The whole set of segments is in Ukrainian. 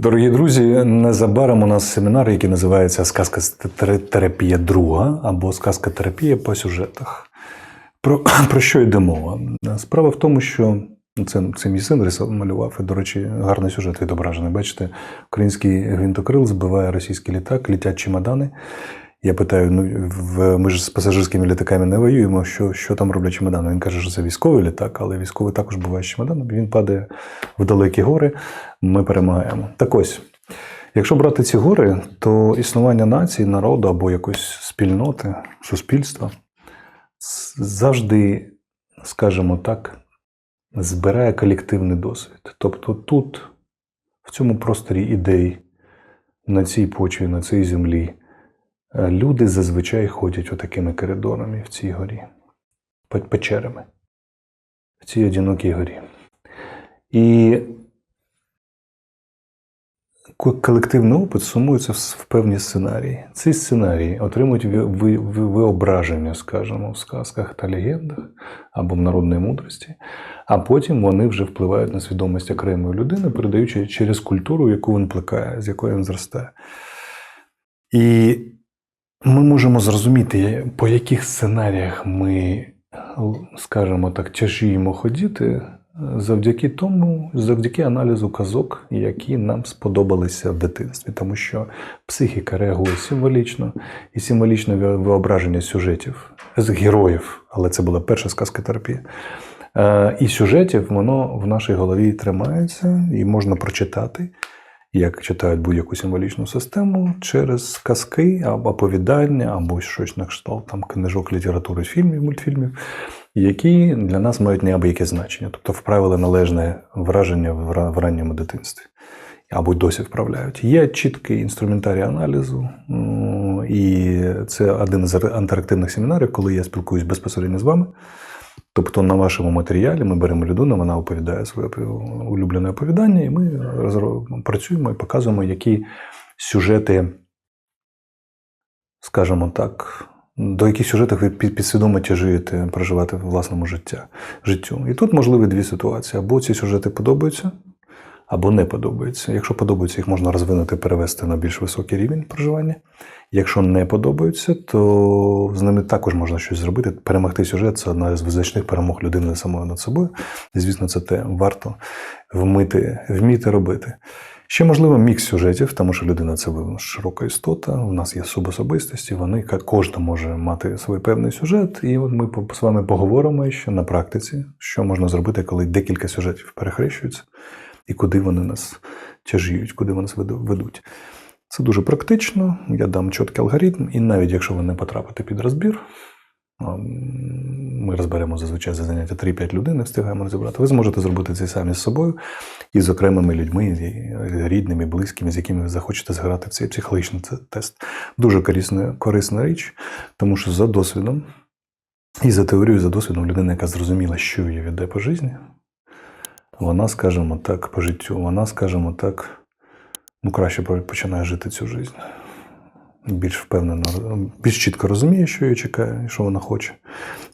Дорогі друзі, незабаром у нас семінар, який називається Сказка терапія друга або сказка терапія по сюжетах. Про, про що йде мова? Справа в тому, що це, це мій син рисував, малював, і, до речі, гарний сюжет відображений. Бачите, український гвинтокрил збиває російський літак, літять чемодани. Я питаю: ну в ми ж з пасажирськими літаками не воюємо, що, що там роблять чемодани? Він каже, що це військовий літак, але військовий також буває з чемоданом. Він падає в далекі гори, ми перемагаємо. Так ось, якщо брати ці гори, то існування нації, народу або якоїсь спільноти, суспільства завжди, скажімо так, збирає колективний досвід. Тобто тут, в цьому просторі ідей, на цій почві, на цій землі. Люди зазвичай ходять отакими коридорами в цій горі, печерами, в цій одинокій горі. І колективний опит сумується в певні сценарії. Ці сценарії отримують виображення, скажімо, в сказках та легендах або в народної мудрості, а потім вони вже впливають на свідомість окремої людини, передаючи через культуру, яку він плекає, з якої він зростає. І ми можемо зрозуміти, по яких сценаріях ми, скажімо так, тяжіємо ходити завдяки тому, завдяки аналізу казок, які нам сподобалися в дитинстві, тому що психіка реагує символічно і символічне виображення сюжетів з героїв, але це була перша сказка терапія. І сюжетів воно в нашій голові тримається і можна прочитати як читають будь-яку символічну систему через казки або оповідання, або щось на кшталт там книжок літератури, фільмів, мультфільмів, які для нас мають неабияке значення, тобто вправили належне враження в ранньому дитинстві. Або досі вправляють. Є чіткий інструментарій аналізу, і це один з інтерактивних семінарів, коли я спілкуюсь безпосередньо з вами. Тобто на вашому матеріалі ми беремо людину, вона оповідає своє улюблене оповідання, і ми працюємо і показуємо, які сюжети, скажімо так, до яких сюжетів ви підсвідомо тяжуєте проживати в власному життя, життю. І тут можливі дві ситуації: або ці сюжети подобаються, або не подобаються. Якщо подобаються, їх можна розвинути, перевести на більш високий рівень проживання. Якщо не подобаються, то з ними також можна щось зробити. Перемогти сюжет це одна з визначних перемог людини самою над собою. І, звісно, це те варто вмити, вміти робити. Ще можливо мікс сюжетів, тому що людина це широка істота. У нас є субособистості, вони кожен може мати свій певний сюжет. І от ми з вами поговоримо ще на практиці, що можна зробити, коли декілька сюжетів перехрещуються, і куди вони нас тяжіють, куди вони нас ведуть. Це дуже практично, я дам чіткий алгоритм, і навіть якщо ви не потрапите під розбір, ми розберемо зазвичай за заняття 3-5 людей, не встигаємо розібрати. Ви зможете зробити це самі з собою і з окремими людьми, рідними, близькими, з якими ви захочете зграти цей психологічний тест. Дуже корисна, корисна річ, тому що за досвідом і за теорією, за досвідом людина, яка зрозуміла, що її веде по житті, вона, скажімо так, по життю, вона, скажімо так ну, краще починає жити цю життя. Більш впевнено, більш чітко розуміє, що її чекає, що вона хоче,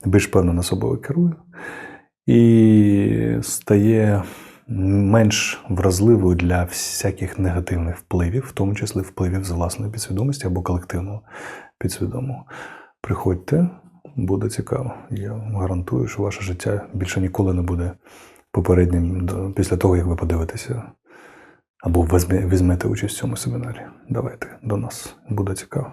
більш впевнено собою керує і стає менш вразливою для всяких негативних впливів, в тому числі впливів з власної підсвідомості або колективного підсвідомого. Приходьте, буде цікаво. Я гарантую, що ваше життя більше ніколи не буде попереднім після того, як ви подивитеся або візьмете участь в цьому семінарі. Давайте до нас буде цікаво.